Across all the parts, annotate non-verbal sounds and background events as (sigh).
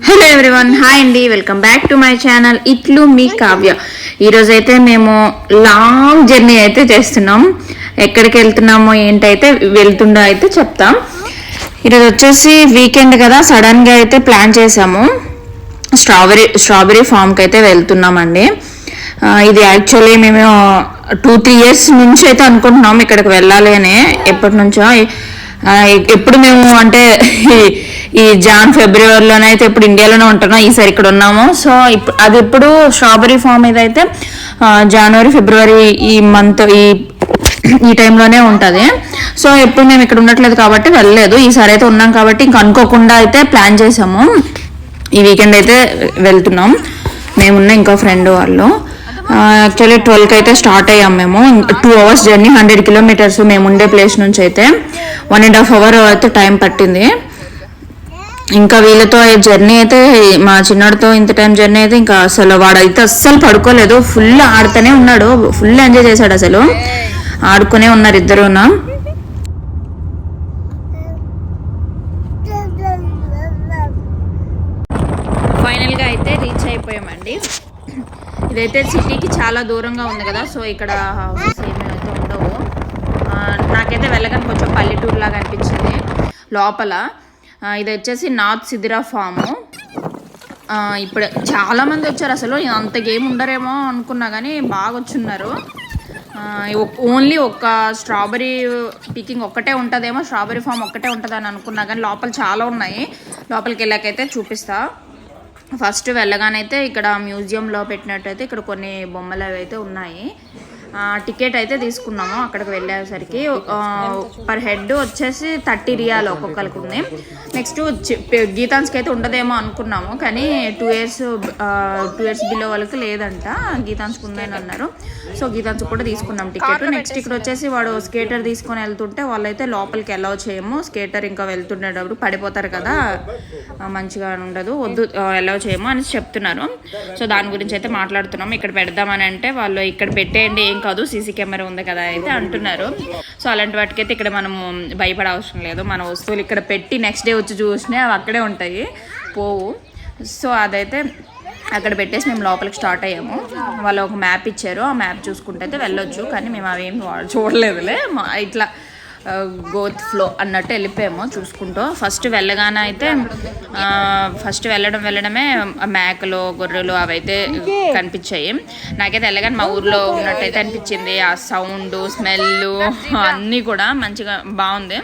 Hello everyone hi అండి welcome back to my channel ఇట్లు మీ కావ్య ఈరోజు అయితే మేము లాంగ్ జర్నీ అయితే చేస్తున్నాం. ఎక్కడికి వెళ్తున్నామో ఏంటైతే వెళ్తుండో అయితే చెప్తాం. ఈరోజు వచ్చేసి వీకెండ్ కదా సడన్గా అయితే ప్లాన్ చేసాము స్ట్రాబెరీ స్ట్రాబెరీ ఫామ్కి అయితే వెళ్తున్నామండి. ఇది యాక్చువల్లీ మేము టూ త్రీ ఇయర్స్ నుంచి అయితే అనుకుంటున్నాం ఇక్కడికి వెళ్ళాలి అని. ఎప్పటి నుంచో ఎప్పుడు మేము అంటే ఈ- ఈ జాన్ ఫిబ్రవరిలోనే అయితే ఇప్పుడు ఇండియాలోనే ఉంటున్నాం ఈసారి ఇక్కడ ఉన్నాము. సో ఇప్పుడు అది ఇప్పుడు స్ట్రాబెరీ ఫామ్ ఏదైతే జనవరి ఫిబ్రవరి ఈ మంత్ ఈ ఈ టైంలోనే ఉంటుంది. సో ఎప్పుడు మేము ఇక్కడ ఉండట్లేదు కాబట్టి వెళ్ళలేదు. ఈసారి అయితే ఉన్నాం కాబట్టి ఇంక అనుకోకుండా అయితే ప్లాన్ చేసాము. ఈ వీకెండ్ అయితే వెళ్తున్నాం. మేమున్న ఇంకో ఫ్రెండ్ వాళ్ళు. యాక్చువల్లీ ట్వెల్వ్కి అయితే స్టార్ట్ అయ్యాం మేము. Two hours journey hundred kilometres మేము ఉండే ప్లేస్ నుంచి అయితే వన్ అండ్ హాఫ్ అవర్ అయితే టైం పట్టింది. ఇంకా వీళ్ళతో జర్నీ అయితే మా చిన్నడితో ఇంత టైం జర్నీ అయితే ఇంకా అసలు వాడైతే అస్సలు పడుకోలేదు. ఫుల్ ఆడుతూనే ఉన్నాడు. ఫుల్ ఎంజాయ్ చేశాడు అసలు. ఆడుకునే ఉన్నారు ఇద్దరున ఫైనల్గా అయితే రీచ్ అయిపోయామండి. ఇదైతే సిటీ చాలా దూరంగా ఉంది కదా సో ఇక్కడ హౌసెస్ ఉండవు. నాకైతే వెళ్ళగానే కొంచెం పల్లెటూరు లాగా అనిపించింది. లోపల ఇది వచ్చేసి నార్త్ సిదిరా ఫాము. ఇప్పుడు చాలా మంది వచ్చారు అసలు. అంత గేమ్ ఉండరేమో అనుకున్నా కానీ బాగా వచ్చున్నారు. ఓన్లీ ఒక్క స్ట్రాబెరీ పికింగ్ ఒక్కటే ఉంటుందేమో స్ట్రాబెరీ ఫామ్ ఒక్కటే ఉంటుందని అనుకున్నా కానీ లోపల చాలా ఉన్నాయి. లోపలికి వెళ్ళాకైతే చూపిస్తా. ఫస్ట్ వెళ్ళగానైతే ఇక్కడ మ్యూజియంలో పెట్టినట్టయితే ఇక్కడ కొన్ని బొమ్మలు అవి అయితే ఉన్నాయి. టికెట్ అయితే తీసుకున్నాము అక్కడికి వెళ్ళేసరికి. పర్ హెడ్ వచ్చేసి థర్టీ రియాలు ఒక్కొక్కరికి ఉంది. నెక్స్ట్ గీతాన్స్కి అయితే ఉండదేమో అనుకున్నాము కానీ two years two years below వాళ్ళకి లేదంట. గీతాన్స్కి ఉందని అన్నారు. సో గీతాన్స్ కూడా తీసుకున్నాం టికెట్. నెక్స్ట్ ఇక్కడ వచ్చేసి వాడు స్కేటర్ తీసుకొని వెళ్తుంటే వాళ్ళైతే లోపలికి అలౌ చేయము. స్కేటర్ ఇంకా వెళ్తుండేటప్పుడు పడిపోతారు కదా మంచిగా ఉండదు వద్దు అలౌ చేయము అని చెప్తున్నారు. సో దాని గురించి అయితే మాట్లాడుతున్నాం ఇక్కడ పెడదామని అంటే వాళ్ళు ఇక్కడ పెట్టేయండి ఏం కాదు సీసీ కెమెరా ఉంది కదా అయితే అంటున్నారు. సో అలాంటి వాటికైతే ఇక్కడ మనము భయపడ అవసరం లేదు. మన వస్తువులు ఇక్కడ పెట్టి నెక్స్ట్ డే వచ్చి చూసినా అవి అక్కడే ఉంటాయి. పోవు. సో అదైతే అక్కడ పెట్టేసి మేము లోపలికి స్టార్ట్ అయ్యాము. వాళ్ళు ఒక మ్యాప్ ఇచ్చారు. ఆ మ్యాప్ చూసుకుంటే అయితే వెళ్ళొచ్చు. కానీ మేము అవేమి చూడలేదులే. మా- ఇట్లా గోత్ ఫ్లో అన్నట్టు వెళ్ళిపోయాము చూసుకుంటూ. ఫస్ట్ వెళ్ళగానే అయితే ఫస్ట్ వెళ్ళడం వెళ్ళడమే మేకలు గొర్రెలు అవైతే కనిపించాయి. నాకైతే వెళ్ళగానే మా ఊర్లో ఉన్నట్టయితే అనిపించింది. ఆ సౌండ్ స్మెల్ అన్నీ కూడా మంచిగా బాగుంది.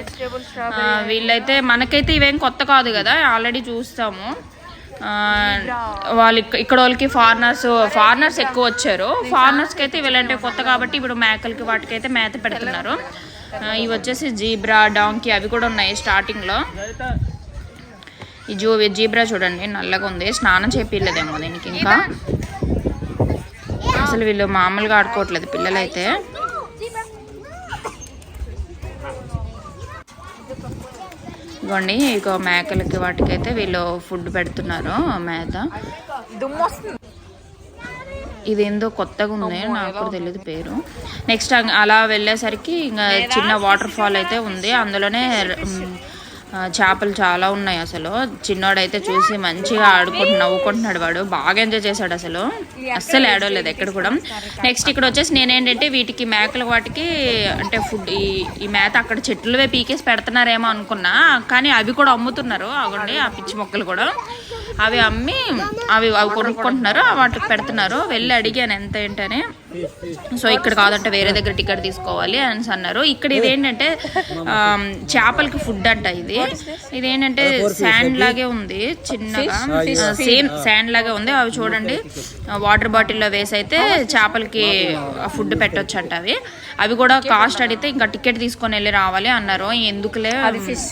వీళ్ళైతే మనకైతే ఇవేం కొత్త కాదు కదా ఆల్రెడీ చూస్తాము. వాళ్ళు ఇక్కడ వాళ్ళకి ఫారినర్స్ ఫారినర్స్ ఎక్కువ వచ్చారు. ఫారినర్స్కి అయితే వీళ్ళంటే కొత్త కాబట్టి ఇప్పుడు మేకలకి వాటికైతే మేత పెడుతున్నారు. ఇవి వచ్చేసి జీబ్రా డాంకీ అవి కూడా ఉన్నాయి స్టార్టింగ్లో. ఈ జూ జీబ్రా చూడండి నల్లగా ఉంది. స్నానం చేపిలేదేమో దీనికి ఇంకా. అసలు వీళ్ళు మామూలుగా ఆడుకోవట్లేదు పిల్లలైతే. ఇగోండి ఇక మేకలకి వాటికైతే వీళ్ళు ఫుడ్ పెడుతున్నారు మేత. ఇదేందో కొత్తగా ఉంది నాకు కూడా తెలియదు పేరు. నెక్స్ట్ అలా వెళ్ళేసరికి ఇంకా చిన్న వాటర్ ఫాల్ అయితే ఉంది. అందులోనే చేపలు చాలా ఉన్నాయి అసలు. చిన్నోడైతే చూసి మంచిగా ఆడుకుంటూ నవ్వుకుంటున్నాడు వాడు. బాగా ఎంజాయ్ చేశాడు అసలు. అస్సలు ఏడవలేదు ఎక్కడ కూడా. నెక్స్ట్ ఇక్కడ వచ్చేసి నేనేంటంటే వీటికి మేకలు వాటికి అంటే ఫుడ్ ఈ ఈ మేత అక్కడ చెట్లువే పీకేసి పెడుతున్నారేమో అనుకున్నా. కానీ అవి కూడా అమ్ముతున్నారు. అవండి ఆ పిచ్చి మొక్కలు కూడా. అవి అమ్మి అవి అవి కొనుక్కుంటున్నారు. వాటికి పెడుతున్నారు. వెళ్ళి అడిగాను ఎంత ఏంటని? సో ఇక్కడ కాదంటే వేరే దగ్గర టికెట్ తీసుకోవాలి అని అన్నారు. ఇక్కడ ఇదేంటంటే చేపలకి ఫుడ్ అంట ఇది. ఇదేంటంటే శాండ్ లాగే ఉంది చిన్నగా. సేమ్ శాండ్ లాగే ఉంది. అవి చూడండి. వాటర్ బాటిల్లో వేసి అయితే చేపలకి ఫుడ్ పెట్టొచ్చు అంట అవి. అవి కూడా కాస్ట్ అడిగితే ఇంకా టికెట్ తీసుకొని వెళ్ళి రావాలి అన్నారు. ఎందుకులే? ఫిష్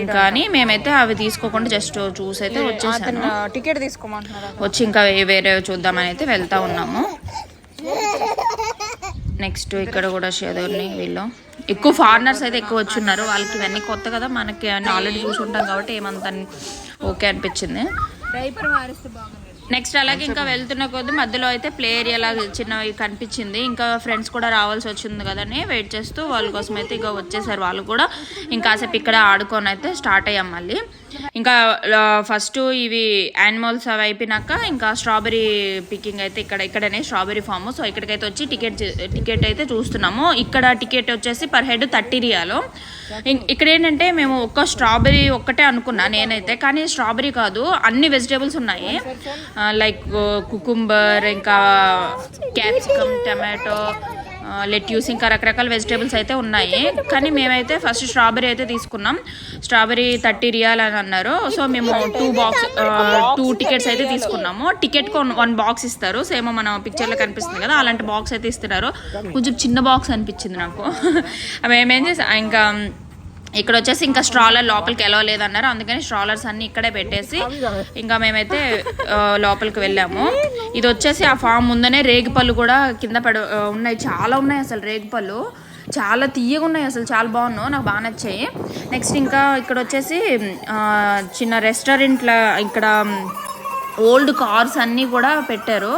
ఇంకా అని మేమైతే అవి తీసుకోకుండా జస్ట్ చూసి అయితే వచ్చేసాను. టికెట్ తీసుకోమంటున్నారు? వచ్చి ఇంకా వేరే చూద్దామని అయితే వెళ్తా ఉన్నాము. నెక్స్ట్ ఇక్కడ కూడా షేదోర్ని వీళ్ళు. ఎక్కువ ఫారినర్స్ అయితే ఎక్కువ వచ్చున్నారు. వాళ్ళకి ఇవన్నీ కొత్త కదా మనకి అన్ని ఆల్రెడీ చూసి ఉంటాం కాబట్టి ఏమంత ఓకే అనిపించింది. డైపర్ మారిస్తే బాగుంది. నెక్స్ట్ అలాగే ఇంకా వెళ్తున్న కొద్ది మధ్యలో అయితే ప్లే ఏరియా లాగా చిన్నవి కనిపించింది. ఇంకా ఫ్రెండ్స్ కూడా రావాల్సి వచ్చింది కదని వెయిట్ చేస్తూ వాళ్ళ కోసం అయితే ఇక వచ్చేసారు వాళ్ళు కూడా. ఇంకాసేపు ఇక్కడ ఆడుకొని అయితే స్టార్ట్ అయ్యాం మళ్ళీ. ఇంకా ఫస్ట్ ఇవి యానిమల్స్ అవి అయిపోయినాక ఇంకా స్ట్రాబెరీ పికింగ్ అయితే ఇక్కడ ఇక్కడనే స్ట్రాబెరీ ఫామ్ సో ఇక్కడికైతే వచ్చి టికెట్ టికెట్ అయితే చూస్తున్నాము. ఇక్కడ టికెట్ వచ్చేసి పర్ హెడ్ థర్టీ రియాలు ఇక్కడ ఏంటంటే మేము ఒక్క స్ట్రాబెరీ ఒక్కటే అనుకున్నా నేనైతే. కానీ స్ట్రాబెరీ కాదు అన్ని వెజిటేబుల్స్ ఉన్నాయి. లైక్ కుకుంబర్ ఇంకా క్యాప్సికమ్ టమాటో లెట్యూస్ ఇంకా రకరకాల వెజిటేబుల్స్ అయితే ఉన్నాయి. కానీ మేమైతే ఫస్ట్ స్ట్రాబెరీ అయితే తీసుకున్నాం. స్ట్రాబెరీ థర్టీ రియాల్ అని అన్నారు. సో మేము టూ బాక్స్ టూ టికెట్స్ అయితే తీసుకున్నాము. టికెట్ వన్ బాక్స్ ఇస్తారు. సేమ్ మన పిక్చర్లో కనిపిస్తుంది కదా అలాంటి బాక్స్ అయితే ఇస్తున్నారు. కొంచెం చిన్న బాక్స్ అనిపించింది నాకు. (laughs) మేమేం చేసా ఇంకా ఇక్కడ వచ్చేసి ఇంకా స్ట్రాలర్ లోపలికి వెళ్ళలేదన్నారు అందుకని స్ట్రాలర్స్ అన్ని ఇక్కడే పెట్టేసి ఇంకా మేమైతే లోపలికి వెళ్ళాము. ఇది వచ్చేసి ఆ ఫామ్ ముందనే రేగిపళ్ళు కూడా కింద పడ ఉన్నాయి. చాలా ఉన్నాయి అసలు రేగిపళ్ళు. చాలా తీయగా ఉన్నాయి అసలు. చాలా బాగున్నాయి. నాకు బాగా నచ్చాయి. నెక్స్ట్ ఇంకా ఇక్కడ వచ్చేసి చిన్న రెస్టారెంట్ల ఇక్కడ ఓల్డ్ కార్స్ అన్నీ కూడా పెట్టారు.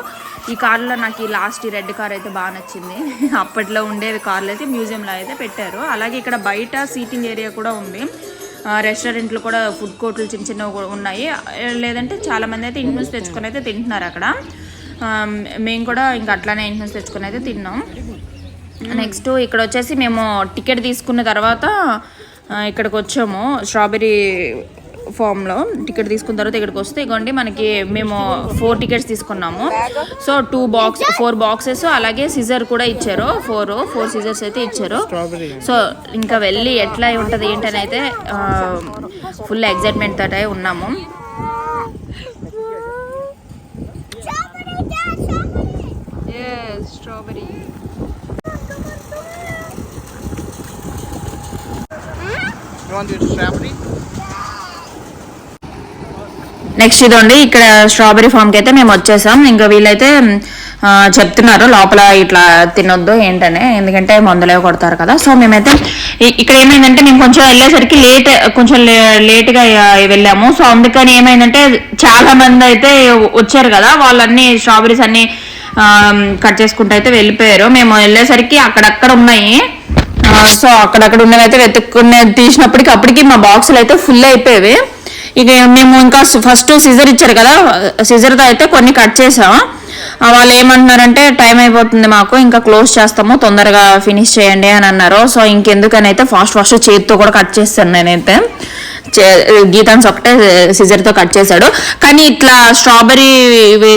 ఈ కార్లో నాకు ఈ లాస్ట్ ఈ రెడ్ కార్ అయితే బాగా నచ్చింది. (laughs) అప్పట్లో ఉండేవి కార్లు అయితే మ్యూజియంలో అయితే పెట్టారు. అలాగే ఇక్కడ బయట సీటింగ్ ఏరియా కూడా ఉంది. రెస్టారెంట్లు కూడా ఫుడ్ కోర్టులు చిన్న చిన్నవి ఉన్నాయి. లేదంటే చాలా మంది అయితే ఇంటి నుంచి తెచ్చుకొని అయితే తింటున్నారు అక్కడ. మేము కూడా ఇంకా అట్లానే ఇంటి నుంచి తెచ్చుకొని అయితే తిన్నాం. నెక్స్ట్ ఇక్కడ వచ్చేసి మేము టికెట్ తీసుకున్న తర్వాత ఇక్కడికి వచ్చాము. స్ట్రాబెరీ ఫామ్లో టికెట్ తీసుకున్న తర్వాత ఇక్కడికి వస్తే ఇగోండి మనకి మేము ఫోర్ టికెట్స్ తీసుకున్నాము. So two box four boxes అలాగే సిజర్ కూడా ఇచ్చారు. ఫోర్ ఫోర్ సిజర్స్ అయితే ఇచ్చారు. సో ఇంకా వెళ్ళి ఎట్లా ఉంటుంది ఏంటని అయితే ఫుల్ ఎగ్జైట్మెంట్ తోటే ఉన్నాము. Strawberry You want this strawberry? Next ఇదండి ఇక్కడ స్ట్రాబెరీ ఫామ్కి అయితే మేము వచ్చేసాం. ఇంకా వీళ్ళైతే చెప్తున్నారు లోపల ఇట్లా తినొద్దు ఏంటనే. ఎందుకంటే మందులే కొడతారు కదా. సో మేమైతే ఇక్కడ ఏమైందంటే మేము కొంచెం వెళ్ళేసరికి లేట్ కొంచెం లే- లేట్గా వెళ్ళాము. సో అందుకని ఏమైందంటే చాలా మంది అయితే వచ్చారు కదా. వాళ్ళన్నీ స్ట్రాబెరీస్ అన్ని కట్ చేసుకుంటూ అయితే వెళ్ళిపోయారు. మేము వెళ్ళేసరికి అక్కడక్కడ ఉన్నాయి. సో అక్కడక్కడ ఉన్నవి అయితే వెతుక్కునే తీసినప్పటికి అప్పటికి మా బాక్సులు అయితే ఫుల్ అయిపోయేవి. ఇక మేము ఇంకా ఫస్ట్ సిజర్ ఇచ్చారు కదా సిజర్తో అయితే కొన్ని కట్ చేసాం. వాళ్ళు ఏమంటున్నారంటే టైం అయిపోతుంది మాకు ఇంకా క్లోజ్ చేస్తాము తొందరగా ఫినిష్ చేయండి అని అన్నారు. సో ఇంకెందుకని అయితే ఫాస్ట్ ఫాస్ట్ చేతితో కూడా కట్ చేస్తాను నేనైతే. గీతాన్స్ ఒకటే సిజర్తో కట్ చేశాడు. కానీ ఇట్లా స్ట్రాబెరీ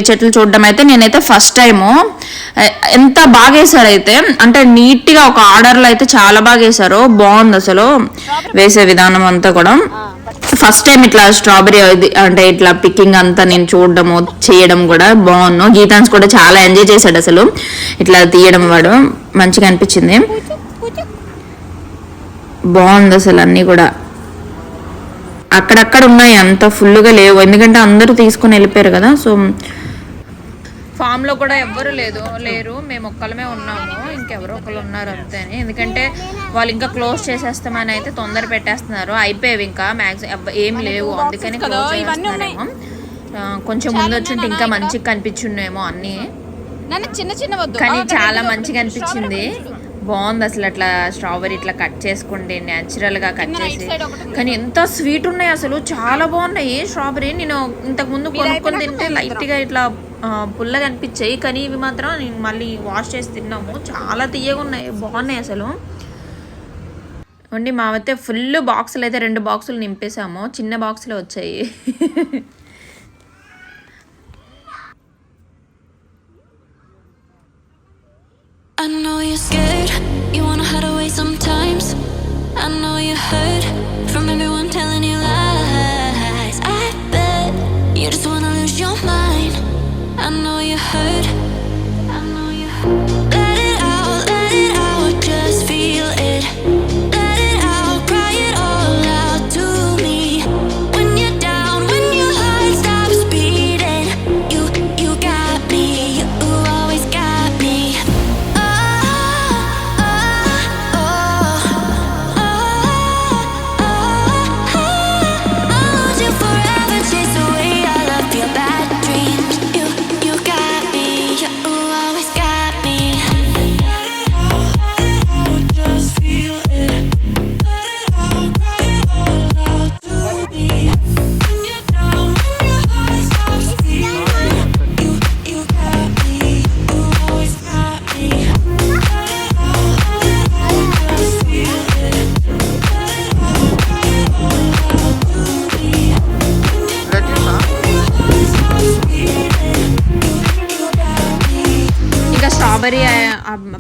చెట్లు చూడడం అయితే నేనైతే ఫస్ట్ టైము ఎంత బాగా వేశారు అయితే అంటే నీట్గా ఒక ఆర్డర్లో అయితే చాలా బాగా వేశారు బాగుంది అసలు. వేసే విధానం అంతా కూడా. ఫస్ట్ టైం ఇట్లా స్ట్రాబెరీ అంటే ఇట్లా పికింగ్ అంతా నేను చూడడము చేయడం కూడా బాగున్నాను గీతాన్స్ కూడా చాలా ఎంజాయ్ చేశాడు అసలు. ఇట్లా తీయడం వాడు. మంచిగా అనిపించింది. బాగుంది అసలు అన్నీ కూడా. అక్కడక్కడ ఉన్నాయి అంత ఫుల్గా లేవు. ఎందుకంటే అందరూ తీసుకుని వెళ్ళిపోయారు కదా సో ఫామ్లో కూడా ఎవ్వరు లేదు లేరు. మేము ఒక్కలమే ఉన్నాము. ఇంకెవరో ఒకరు ఉన్నారు అంతే ఎందుకంటే వాళ్ళు ఇంకా క్లోజ్ చేసేస్తామని అయితే తొందర పెట్టేస్తున్నారు. అయిపోయేవి ఇంకా. మ్యాక్సిమం ఏం లేవు. అందుకని క్లోజ్ చేస్తున్నారేమో కొంచెం ముందు వచ్చింటే ఇంకా మంచిగా కనిపించుండేమో అన్నీ. నన్ను చిన్న చిన్న వద్దు కానీ చాలా మంచిగా అనిపించింది. బాగుంది అసలు అట్లా స్ట్రాబెరీ ఇట్లా కట్ చేసుకోండి న్యాచురల్గా కట్ చేసి. కానీ ఎంత స్వీట్ ఉన్నాయి అసలు. చాలా బాగున్నాయి. స్ట్రాబెరీ నేను ఇంతకు ముందు కొనుక్కొని తింటే లైట్గా ఇట్లా పుల్లగా అనిపించాయి. కానీ ఇవి మాత్రం నేను మళ్ళీ వాష్ చేసి తిన్నాము. చాలా తీయగా ఉన్నాయి. బాగున్నాయి అసలు. అండి మావైతే ఫుల్ బాక్సులు అయితే రెండు బాక్సులు నింపేసాము చిన్న బాక్సులు వచ్చాయి. I know you're scared,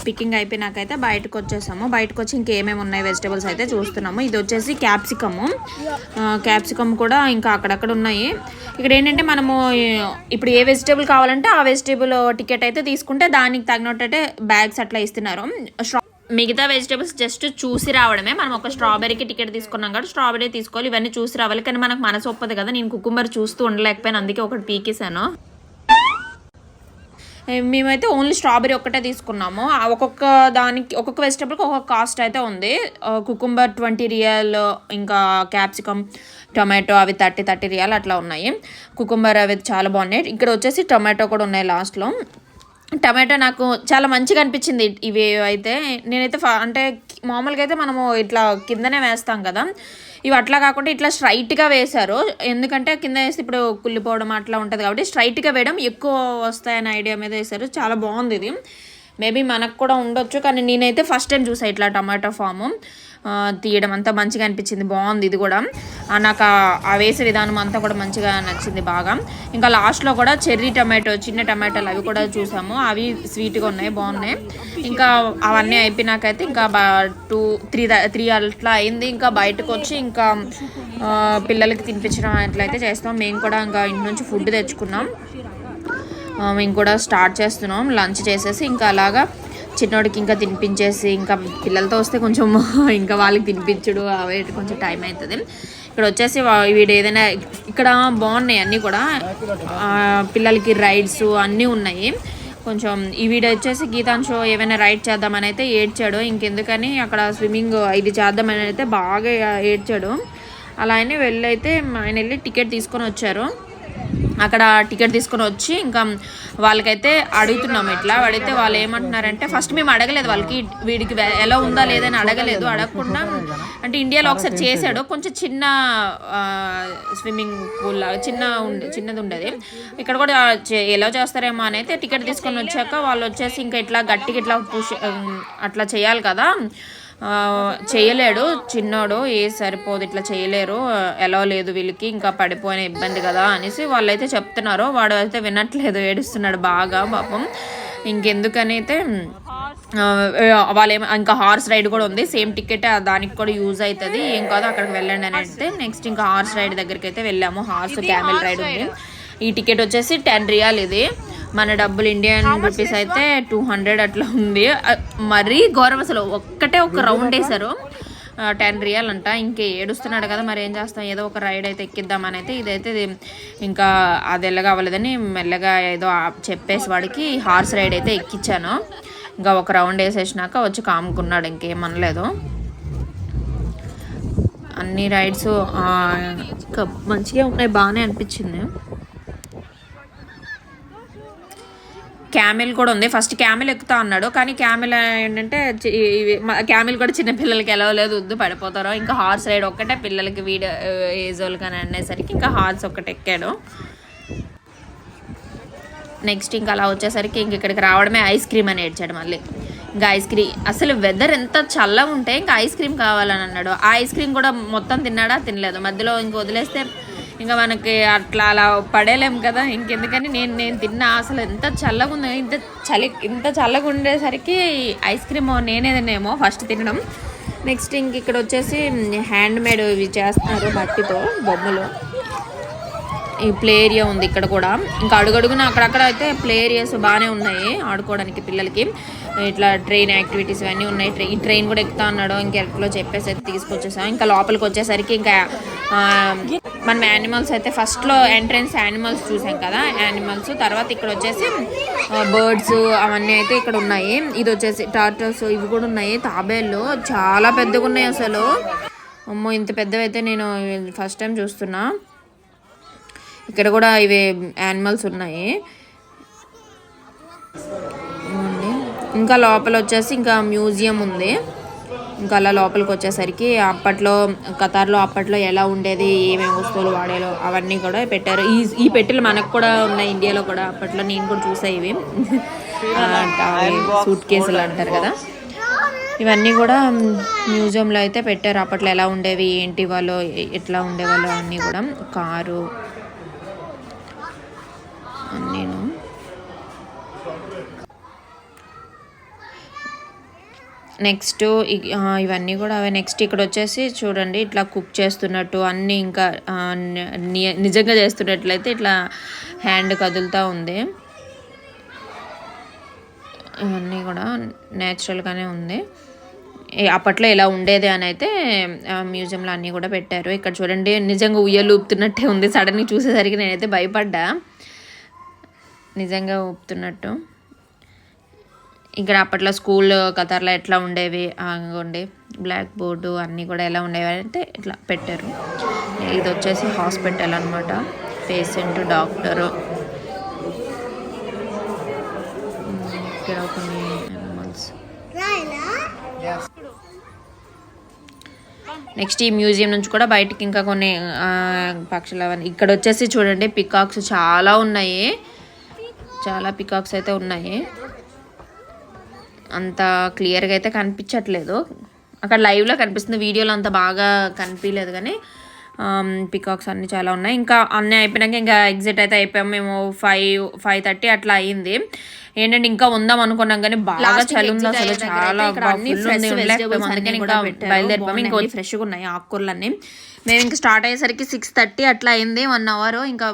picking అయిపోయినాకైతే బయటకు వచ్చేసాము. బయటకు వచ్చి ఇంకేమేమి ఉన్నాయి వెజిటేబుల్స్ అయితే చూస్తున్నాము. ఇది వచ్చేసి క్యాప్సికము క్యాప్సికమ్ కూడా ఇంకా అక్కడక్కడ ఉన్నాయి. ఇక్కడ ఏంటంటే మనము ఇప్పుడు ఏ వెజిటేబుల్ కావాలంటే ఆ వెజిటేబుల్ టికెట్ అయితే తీసుకుంటే దానికి తగినట్టు బ్యాగ్స్ అట్లా ఇస్తున్నారు. మిగతా వెజిటేబుల్స్ జస్ట్ చూసి రావడమే. మనం ఒక స్ట్రాబెరీకి టికెట్ తీసుకున్నాం కాబట్టి స్ట్రాబెరీ తీసుకోవాలి. ఇవన్నీ చూసి రావాలి. కానీ మనకు మనసు ఒప్పదు కదా. నేను కుకుంబర్ చూస్తూ ఉండలేకపోయాను. అందుకే ఒకటి పీకేసాను మేమైతే ఓన్లీ స్ట్రాబెరీ ఒక్కటే తీసుకున్నాము. ఒక్కొక్క దానికి ఒక్కొక్క వెజిటేబుల్కి ఒక్కొక్క కాస్ట్ అయితే ఉంది. కుకుంబర్ ట్వంటీ రియల్ ఇంకా క్యాప్సికమ్ టొమాటో అవి థర్టీ థర్టీ రియల్ అట్లా ఉన్నాయి. కుకుంబర్ అవి చాలా బాగున్నాయి. ఇక్కడ వచ్చేసి టొమాటో కూడా ఉన్నాయి లాస్ట్లో టమాటో నాకు చాలా మంచిగా అనిపించింది ఇవి అయితే. నేనైతే ఫ- అంటే మామూలుగా అయితే మనము ఇట్లా కిందనే వేస్తాం కదా. ఇవి అట్లా కాకుండా ఇట్లా స్ట్రైట్గా వేశారు. ఎందుకంటే కింద వేసి ఇప్పుడు కుళ్ళిపోవడం అట్లా ఉంటుంది కాబట్టి స్ట్రైట్గా వేయడం ఎక్కువ వస్తాయనే ఐడియా మీద వేశారు. చాలా బాగుంది ఇది. మేబీ మనకు కూడా ఉండొచ్చు. కానీ నేనైతే ఫస్ట్ టైం చూసాను ఇట్లా టమాటో ఫాము. తీయడం అంతా మంచిగా అనిపించింది. బాగుంది ఇది కూడా. నాకు ఆ- వేసే విధానం అంతా కూడా మంచిగా నచ్చింది బాగా. ఇంకా లాస్ట్లో కూడా చెర్రీ టమాటో చిన్న టమాటోలు అవి కూడా చూసాము. అవి స్వీట్గా ఉన్నాయి బాగున్నాయి. ఇంకా అవన్నీ అయిపోయినాకైతే ఇంకా టూ త్రీ త్రీ అట్లా అయింది. ఇంకా బయటకు వచ్చి ఇంకా పిల్లలకి తినిపించడం అట్లయితే చేస్తాం. మేము కూడా ఇంకా ఇంటి నుంచి ఫుడ్ తెచ్చుకున్నాం. మేము కూడా స్టార్ట్ చేస్తున్నాం. లంచ్ చేసేసి ఇంకా అలాగా చిన్నోడికి ఇంకా తినిపించేసి ఇంకా పిల్లలతో వస్తే కొంచెం (laughs) ఇంకా వాళ్ళకి తినిపించడు అవే కొంచెం టైం అవుతుంది ఇక్కడ వచ్చేసి వీడు ఏదైనా ఇక్కడ బాగున్నాయి అన్నీ కూడా. పిల్లలకి రైడ్స్ అన్నీ ఉన్నాయి. కొంచెం ఈ వీడు వచ్చేసి గీతాంశు ఏమైనా రైడ్ చేద్దామని అయితే ఏడ్చాడు. ఇంకెందుకని అక్కడ స్విమ్మింగ్ ఇది చేద్దామని అయితే బాగా ఏడ్చాడు. అలా ఆయన వెళ్ళి అయితే ఆయన వెళ్ళి టికెట్ తీసుకొని వచ్చారు. అక్కడ టికెట్ తీసుకొని వచ్చి ఇంకా వాళ్ళకైతే అడుగుతున్నాం ఇట్లా. అడిగితే వాళ్ళు ఏమంటున్నారంటే ఫస్ట్ మేము అడగలేదు వాళ్ళకి వీడికి ఎలా ఉందా లేదని అడగలేదు. అడగకుండా అంటే ఇండియాలో ఒకసారి చేశాడు. కొంచెం చిన్న స్విమ్మింగ్ పూల్ చిన్న ఉండే చిన్నది ఉండేది. ఇక్కడ కూడా చే- ఎలా చేస్తారేమో అని అయితే టికెట్ తీసుకొని వచ్చాక వాళ్ళు వచ్చేసి ఇంకా ఇట్లా గట్టిగా ఇట్లా పుష్ అట్లా చేయాలి కదా. చేయలేడు. చిన్నోడు ఏ సరిపోదు ఇట్లా చేయలేరు. ఎలా లేదు వీళ్ళకి ఇంకా పడిపోయిన ఇబ్బంది కదా అనేసి వాళ్ళైతే చెప్తున్నారు. వాడు అయితే వినట్లేదు ఏడుస్తున్నాడు బాగా పాపం. ఇంకెందుకని అయితే ఆ, వాళ్ళు ఏమ ఇంకా హార్స్ రైడ్ కూడా ఉంది. సేమ్ టికెట్ దానికి కూడా యూజ్ అవుతుంది ఏం కాదు అక్కడికి వెళ్ళండి అని అంటే నెక్స్ట్ ఇంకా హార్స్ రైడ్ దగ్గరికి అయితే వెళ్ళాము. హార్స్ క్యామెల్ రైడ్ ఉంది. ఈ టికెట్ వచ్చేసి టెన్ రియాల్ ఇది. మన డబ్బులు ఇండియన్ రూపీస్ అయితే టూ హండ్రెడ్ అట్లా ఉంది. మరీ ఘోరం అసలు. ఒక్కటే ఒక రౌండ్ వేశారు. టెన్ రియల్ అంట. ఇంకే ఏడుస్తున్నాడు కదా మరి ఏం చేస్తాం? ఏదో ఒక రైడ్ అయితే ఎక్కిద్దామని అయితే ఇదైతే ఇది ఇంకా అది ఎల్లగా అవ్వలేదని మెల్లగా ఏదో చెప్పేసి వాడికి హార్స్ రైడ్ అయితే ఎక్కించాను ఇంకా ఒక రౌండ్ వేసేసినాక వచ్చి కాముకున్నాడు. ఇంకేమనలేదు. అన్ని రైడ్స్ మంచిగా ఉన్నాయి. బాగానే అనిపించింది. క్యామెల్ కూడా ఉంది. ఫస్ట్ క్యామెల్ ఎక్కుతా అన్నాడు. కానీ క్యామెల్ ఏంటంటే క్యామెల్ కూడా చిన్న పిల్లలకి ఎలా లేదు వద్దు పడిపోతారో. ఇంకా హార్స్ రైడ్ ఒక్కటే పిల్లలకి వీడ ఏజ్ వాళ్ళకి అని అనేసరికి ఇంకా హార్స్ ఒక్కటి ఎక్కాడు. నెక్స్ట్ ఇంకా అలా వచ్చేసరికి ఇంక ఇక్కడికి రావడమే ఐస్ క్రీమ్ అని ఏడ్చాడు మళ్ళీ. ఇంకా ఐస్ క్రీమ్ అసలు వెదర్ ఎంత చల్లగా ఉంటే ఇంకా ఐస్ క్రీమ్ కావాలని అన్నాడు. ఆ ఐస్ క్రీమ్ కూడా మొత్తం తిన్నాడా? తినలేదు. మధ్యలో ఇంక వదిలేస్తే ఇంకా మనకి అట్లా అలా పడేలేం కదా ఇంకెందుకని నేను నేను తిన్నా అసలు ఎంత చల్లగా ఉంది ఇంత చలి ఇంత చల్లగా ఉండేసరికి ఐస్ క్రీమ్ నేనేదనేమో ఫస్ట్ తినడం. నెక్స్ట్ ఇంక ఇక్కడ వచ్చేసి హ్యాండ్ మేడ్ ఇవి చేస్తున్నారు మట్టితో బొమ్మలు. ఈ ప్లే ఏరియా ఉంది ఇక్కడ కూడా. ఇంకా అడుగడుగున అక్కడక్కడ అయితే ప్లే ఏరియాస్ బాగానే ఉన్నాయి ఆడుకోవడానికి పిల్లలకి. ఇట్లా ట్రైన్ యాక్టివిటీస్ ఇవన్నీ ఉన్నాయి. ట్రై- ఈ ట్రైన్ కూడా ఎక్కుతా ఉన్నాడు ఇంకెట్లో చెప్పేసి అయితే తీసుకొచ్చేసాం. ఇంకా లోపలికి వచ్చేసరికి ఇంకా మనం యానిమల్స్ అయితే ఫస్ట్లో ఎంట్రన్స్ యానిమల్స్ చూసాం కదా. యానిమల్స్ తర్వాత ఇక్కడ వచ్చేసి బర్డ్స్ అవన్నీ అయితే ఇక్కడ ఉన్నాయి. ఇది వచ్చేసి టార్టర్స్ ఇవి కూడా ఉన్నాయి. తాబేళ్ళు చాలా పెద్దగా ఉన్నాయి అసలు. అమ్మో ఇంత పెద్దవి అయితే నేను ఫస్ట్ టైం చూస్తున్నా. ఇక్కడ కూడా ఇవి యానిమల్స్ ఉన్నాయి. ఇంకా లోపల వచ్చేసి ఇంకా మ్యూజియం ఉంది. ఇంకా అలా లోపలికి వచ్చేసరికి అప్పట్లో కతార్లో అప్పట్లో ఎలా ఉండేది ఏమేమి వస్తువులు వాడేలో అవన్నీ కూడా పెట్టారు. ఈ ఈ పెట్టెలు మనకు కూడా ఉన్నాయి ఇండియాలో కూడా అప్పట్లో నేను కూడా చూసా ఇవి. సూట్ కేసులు అంటారు కదా. ఇవన్నీ కూడా మ్యూజియంలో అయితే పెట్టారు. అప్పట్లో ఎలా ఉండేవి ఏంటి వాళ్ళు ఎట్లా ఉండేవాళ్ళు అన్నీ కూడా. కారు నెక్స్ట్ ఇవన్నీ కూడా అవే. నెక్స్ట్ ఇక్కడ వచ్చేసి చూడండి ఇట్లా కుక్ చేస్తున్నట్టు అన్నీ ఇంకా నిజంగా చేస్తున్నట్లయితే ఇట్లా హ్యాండ్ కదులుతూ ఉంది. ఇవన్నీ కూడా న్యాచురల్గానే ఉంది. అప్పట్లో ఇలా ఉండేది అని అయితే ఆ, మ్యూజియంలో అన్నీ కూడా పెట్టారు. ఇక్కడ చూడండి నిజంగా ఉయ్యలు ఊపుతున్నట్టే ఉంది. సడన్గా చూసేసరికి నేనైతే భయపడ్డా. నిజంగా ఊపుతున్నట్టు. ఇక్కడ అప్పట్లో స్కూల్ కతార్లో ఎట్లా ఉండేవి? ఉండే బ్లాక్ బోర్డు అన్నీ కూడా ఎలా ఉండేవి అంటే ఇట్లా పెట్టారు. ఇది వచ్చేసి హాస్పిటల్ అనమాట పేషెంట్ డాక్టరు. ఇక్కడ కొన్ని animals. నెక్స్ట్ ఈ మ్యూజియం నుంచి కూడా బయటికి ఇంకా కొన్ని పక్షులు అవన్నీ. ఇక్కడ వచ్చేసి చూడండి పికాక్స్ చాలా ఉన్నాయి. చాలా పికాక్స్ అయితే ఉన్నాయి. అంత క్లియర్గా అయితే కనిపించట్లేదు. అక్కడ లైవ్లో కనిపిస్తుంది వీడియోలో అంత బాగా కనిపించలేదు కానీ పికాక్స్ అన్నీ చాలా ఉన్నాయి. ఇంకా అన్నీ అయిపోయినాక ఇంకా ఎగ్జిట్ అయితే అయిపోయాం. మేము ఫైవ్ ఫైవ్ థర్టీ అట్లా అయింది. ఏంటంటే ఇంకా ఉందాం అనుకున్నాం కానీ బాగా చలి ఉంది అసలు. చాలా అన్ని అందుకని అన్నీ ఇంకా. ఫ్రెష్గా ఉన్నాయి ఆకుకూరలన్నీ. మేము ఇంకా స్టార్ట్ అయ్యేసరికి సిక్స్ థర్టీ అట్లా అయింది. One hour. ఇంకా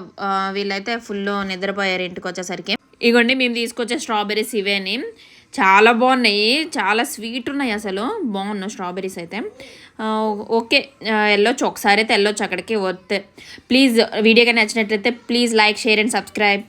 వీళ్ళైతే ఫుల్ నిద్రపోయారు ఇంటికి వచ్చేసరికి. ఇగోండి మేము తీసుకొచ్చే స్ట్రాబెర్రీస్ ఇవేని చాలా బాగున్నాయి. చాలా స్వీట్ ఉన్నాయి అసలు. బాగున్నాయి స్ట్రాబెర్రీస్ అయితే. ఓకే. వెళ్ళొచ్చు. ఒకసారి అయితే వెళ్ళొచ్చు అక్కడికి. వస్తే ప్లీజ్ వీడియోగా నచ్చినట్లయితే please like share and subscribe.